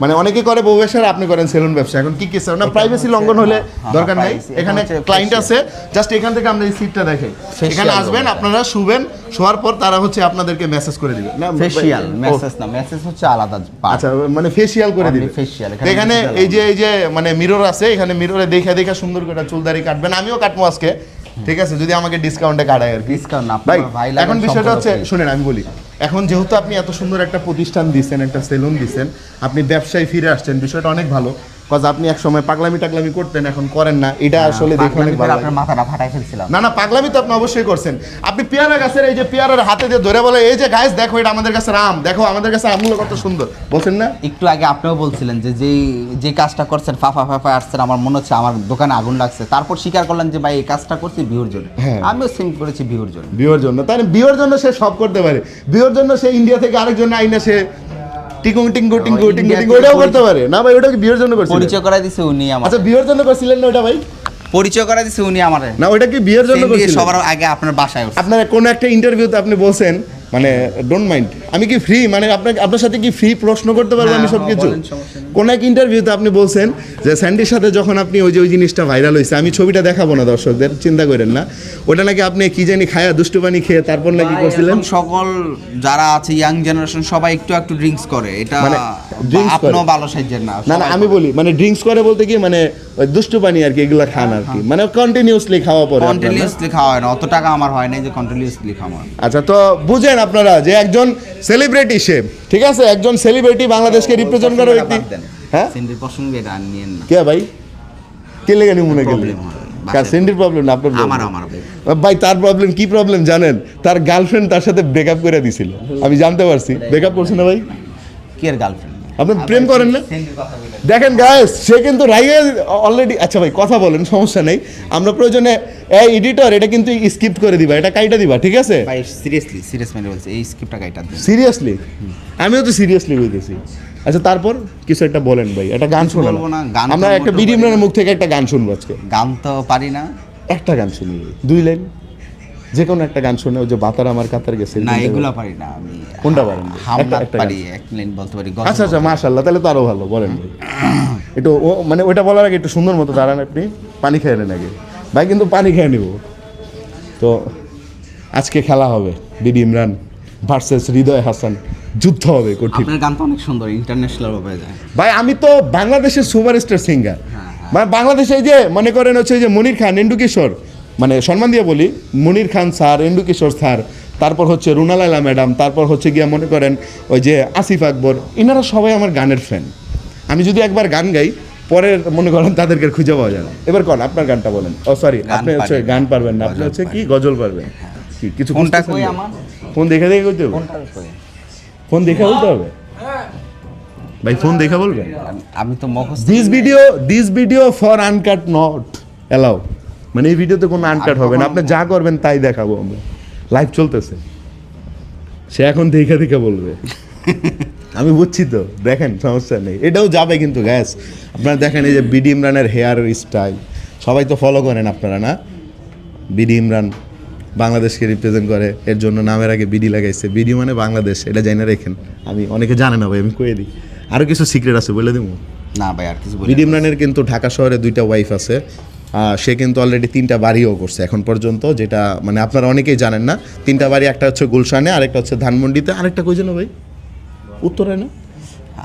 মানে অনেকে করে বউ ব্যবসা আর আপনি করেন সেলুন ব্যবসা। এখন কি কি স্যার না প্রাইভেসি লঙ্ঘন হলে হ্যাঁ, দরকার নাই। এখানে ক্লায়েন্ট আছে জাস্ট এখান থেকে আমরা এই সিটটা দেখে। এখানে আসবেন আপনারা শুবেন শোয়ার পর তারা হচ্ছে আপনাদেরকে মেসেজ করে দিবে। না ফেসিয়াল ও, মেসেজ না মেসেজ হচ্ছে আলাদা আচ্ছা মানে ফেসিয়াল করে দিবে। এখানে এখানে এই যে এই যে মানে মিরর আছে এখানে মিররে দেখে দেখে সুন্দর করে চুলদারি কাটবেন। আমিও কাটবো আজকে। ঠিক আছে? যদি আমাকে ডিসকাউন্টে কাটায় আর ডিসকাউন্ট না, ভাই এখন বিষয়টা হচ্ছে শুনেন আমি বলি। এখন যেহেতু আপনি এত সুন্দর একটা প্রতিষ্ঠান দিচ্ছেন একটা সেলুন দিচ্ছেন আপনি ব্যবসায় ফিরে আসছেন বিষয়টা অনেক ভালো। কজ আপনি এক সময় পাগলামি টাগলামি করতেন এখন করেন না। এটা আসলে দেখে অনেক ভালো আপনার মাথাটা ফাটাই ফেলছিলাম। না না পাগলামি তো আপনি অবশ্যই করছেন। আপনি পেয়ারা গাছের এই যে পেয়ারার হাতে দিয়ে ধরে বলে এই যে গাছ দেখো এটা আমাদের কাছে আম দেখো আমাদের কাছে আমগুলো কত সুন্দর। বলছেন না? একটু আগে আপনিও বলছিলেন যে যেই যে কাজটা করছেন ফাফা ফাফা আসছেন আমার মনে হচ্ছে আমার দোকানে আগুন লাগছে। তারপর স্বীকার করলেন যে ভাই এই কাজটা করছি ভিউর জন্য। হ্যাঁ। আমিও সেম করেছি ভিউর জন্য। বিয়ের জন্য। তাই বিয়ের জন্য সে সব করতে পারে। বিয়ের জন্য সে ইন্ডিয়া থেকে আরেকজন আইনা সে টিকুং টিঙ্গু টিঙ্গু টিঙ্গু টিঙ্গু ওটাও করতে পারে না ভাই ওটা কি বিয়ের জন্য করছিলেন। পরিচয় করাই দিছে উনি আমার আচ্ছা বিয়ের জন্য করছিলেন না ওটা ভাই? পরিচয় করাই দিছে উনি আমার। না ওটা কি বিয়ের জন্য করছিলেন? সবার আগে আপনার বাসায় আপনার কোনো একটা ইন্টারভিউতে আপনি বলছেন মানে ডোন্ট মাইন্ড আমি কি ফ্রি মানে আপনার আপনার সাথে কি ফ্রি প্রশ্ন করতে পারব আমি হ্যাঁ, সব কিছু নেই। কোন এক ইন্টারভিউতে আপনি বলছেন যে স্যান্ডির সাথে যখন আপনি ওই যে ওই জিনিসটা ভাইরাল হয়েছে আমি ছবিটা দেখাবো না দর্শকদের চিন্তা করেন না। ওটা নাকি আপনি কি জানি খায়া দুষ্টু পানি খেয়ে তারপর নাকি করছিলেন? সকল যারা আছে ইয়াং জেনারেশন সবাই একটু একটু ড্রিঙ্কস করে। এটা মানে করে? ভালো সাইজের না না না আমি বলি মানে ড্রিঙ্কস করে বলতে কি মানে ওই দুষ্টু পানি আর কি এগুলো খান আর কি। মানে কন্টিনিউসলি খাওয়া পরে আপনার, না? কন্টিনিউসলি খাওয়া হয় না অত টাকা আমার হয় না যে কন্টিনিউসলি খাওয়া আচ্ছা তো বুঝেন আপনারা যে একজন সেলিব্রিটি সে ঠিক আছে? একজন সেলিব্রিটি বাংলাদেশকে রিপ্রেজেন্ট করার ব্যক্তি হ্যাঁ? প্রসঙ্গে এটা আর নিয়েন না। কে ভাই? কে লেগে মনে গেল কার সেন্ডির প্রবলেম না আপনার আমার আমার ভাই ভাই তার প্রবলেম কি প্রবলেম জানেন? তার গার্লফ্রেন্ড তার সাথে ব্রেকআপ করে দিছিল। আমি জানতে পারছি। ব্রেকআপ করছে না ভাই? কি আর গার্লফ্রেন্ড আপনি প্রেম করেন না? দেখেন গায়েস সে কিন্তু রাইয়ে অলরেডি আচ্ছা ভাই কথা বলেন সমস্যা নেই। আমরা প্রয়োজনে এই এডিটর এটা কিন্তু স্কিপ করে দিবা এটা কাইটা দিবা ঠিক আছে? ভাই সিরিয়াসলি সিরিয়াস মানে বলছে এই স্ক্রিপ্টটা গাইটা দেন। সিরিয়াসলি আমিও তো সিরিয়াসলি বলতেছি। আচ্ছা তারপর কিছু একটা বলেন ভাই একটা গান শোনান। না, গান আমরা একটা মোটেও বিডি মুখ থেকে একটা গান শুনব আজকে। গান তো পারি না। একটা গান শুনি। দুই লাইন। যে কোনো একটা গান শুনে ওই যে বাতার আমার কাতার গেছে না এগুলা পারি না আমি। কোনটা পারেন। পারি এক লাইন বলতে পারি আচ্ছা আচ্ছা মাশাআল্লাহ তাহলে তো আরও ভালো বলেন। একটু ও মানে ওইটা বলার আগে একটু সুন্দর মতো দাঁড়ান আপনি পানি খেয়ে নেন আগে। ভাই কিন্তু পানি খেয়ে নিব। তো আজকে খেলা হবে বিডি ইমরান ভার্সেস হৃদয় হাসান। যুদ্ধ হবে কঠিন। আপনার গান তো অনেক সুন্দর ইন্টারন্যাশনাল যায়। ভাই আমি তো বাংলাদেশের সুপারস্টার সিঙ্গার মানে বাংলাদেশে এই যে মনে করেন হচ্ছে এই যে মনির খান এন্ডু কিশোর মানে সম্মান দিয়ে বলি মনির খান স্যার এন্ডু কিশোর স্যার তারপর হচ্ছে রুনালাইলা ম্যাডাম তারপর হচ্ছে গিয়া মনে করেন ওই যে আসিফ আকবর এনারা সবাই আমার গানের ফ্যান। আমি যদি একবার গান গাই পরের মনে করেন তাদেরকে খুঁজে পাওয়া যায় না। এবার কোন আপনার গানটা বলেন। ও সরি আপনি হচ্ছে গান পারবেন না আপনি হচ্ছে কি গজল পারবেন। কি কিছু ফোনটা কই আমার? ফোন দেখে দেখে করতে হবে? ফোন দেখে বলতে হবে? ভাই ফোন দেখে বলবেন? আমি তো মুখস্থ this video this video for uncut not allow মানে এই ভিডিওতে কোনো আনকাট হবে না। আপনি যা করবেন তাই দেখাবো আমরা। লাইভ চলতেছে। সে এখন দেখে দেখে বলবে। আমি বুঝছি তো। দেখেন সমস্যা নেই। এটাও যাবে কিন্তু গ্যাস আপনারা দেখেন এই যে বিডি ইমরানের হেয়ার স্টাইল সবাই তো ফলো করেন আপনারা না? বিডি ইমরান বাংলাদেশকে রিপ্রেজেন্ট করে। এর জন্য নামের আগে বিডি লাগাইছে। বিডি মানে বাংলাদেশ এটা জানি রেখেন। আমি অনেকে জানে না ভাই আমি কয়ে দিই। আরও কিছু সিক্রেট আছে বলে দেবো না ভাই আর কিছু বিডি ইমরানের কিন্তু ঢাকা শহরে দুইটা ওয়াইফ আছে। সে কিন্তু অলরেডি তিনটা বাড়িও করছে এখন পর্যন্ত যেটা মানে আপনারা অনেকেই জানেন না। তিনটা বাড়ি একটা হচ্ছে গুলশানে আরেকটা হচ্ছে ধানমন্ডিতে আরেকটা কই যেন ভাই? উত্তরায় না?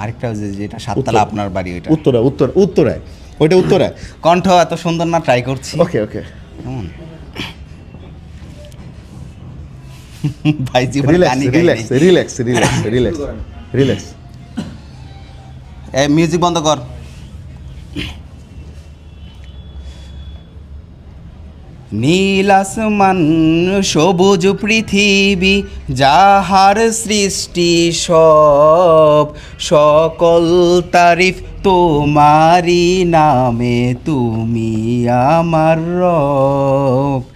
আরেকটা যে যেটা সাততলা আপনার বাড়ি ওইটা। উত্তরা উত্তর উত্তরায়। ওইটা উত্তরায়। কণ্ঠ এত সুন্দর না ট্রাই করছি। Okay okay. ভাই জীবন relax relax relax relax relax relax music বন্ধ কর। নীল আসমান সবুজ পৃথিবী যাহার সৃষ্টি সব সকল তারিফ তোমারি নামে তুমি আমার রব।